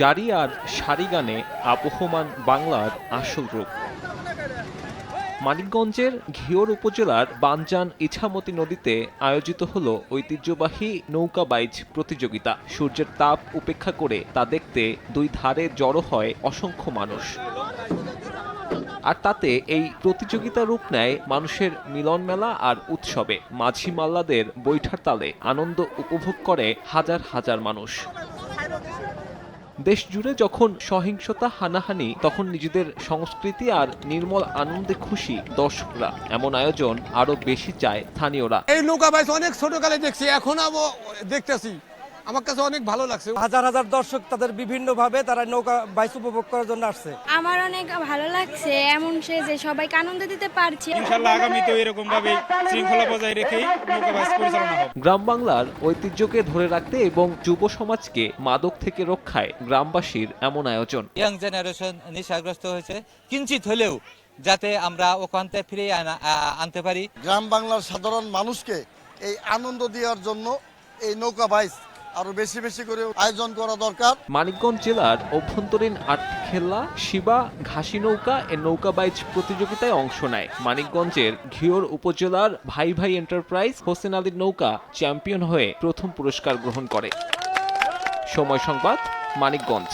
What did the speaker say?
জারি আর সারি গানে আবহমান বাংলার আসল রূপ। মানিকগঞ্জের ঘিওর উপজেলার বানজান ইছামতি নদীতে আয়োজিত হলো ঐতিহ্যবাহী নৌকা বাইচ প্রতিযোগিতা। সূর্যের তাপ উপেক্ষা করে তা দেখতে দুই ধারে জড়ো হয় অসংখ্য মানুষ। আর তাতে এই প্রতিযোগিতা রূপ নেয় মানুষের মিলন মেলা আর উৎসবে। মাঝি মাল্লাদের বৈঠার তালে আনন্দ উপভোগ করে হাজার হাজার মানুষ। দেশ জুড়ে যখন সহিংসতা, হানাহানি, তখন নিজেদের সংস্কৃতি আর নির্মল আনন্দে খুশি দর্শকরা। এমন আয়োজন আরও বেশি চায় স্থানীয়রা। এই নৌকা বাইস অনেক ছোটকালে দেখছি, এখন দেখতেছি। আমার কাছে অনেক ভালো লাগছে। হাজার হাজার দর্শক তাদের বিভিন্নভাবে তারা নৌকা বাইচ উপভোগ করার জন্য আসছে। আমার অনেক ভালো লাগছে এমন সে যে সবাইকে আনন্দ দিতে পারছি। ইনশাল্লাহ আগামীতেও এরকম ভাবে শৃঙ্খলা বজায় রেখেই নৌকা বাইচ পরিচালনা হবে। গ্রাম বাংলার ঐতিহ্যকে ধরে রাখতে এবং যুব সমাজকে মাদক থেকে রক্ষায় গ্রামবাসীর এমন আয়োজন। ইয়াং জেনারেশন নেশাগ্রস্ত হয়েছে কিঞ্চিত হলেও যাতে আমরা ওখান থেকে ফিরে আনতে পারি। গ্রাম বাংলার সাধারণ মানুষকে এই আনন্দ দেওয়ার জন্য এই নৌকা বাইচ আরও বেশি বেশি করে আয়োজন করা দরকার। মানিকগঞ্জ জেলার অভ্যন্তরীণ আটখেল্লা শিবা, ঘাসি নৌকা এ নৌকা বাইচ প্রতিযোগিতায় অংশ নেয়। মানিকগঞ্জের ঘিওর উপজেলার ভাই ভাই এন্টারপ্রাইজ হোসেন আলীর নৌকা চ্যাম্পিয়ন হয়ে প্রথম পুরস্কার গ্রহণ করে। সময় সংবাদ, মানিকগঞ্জ।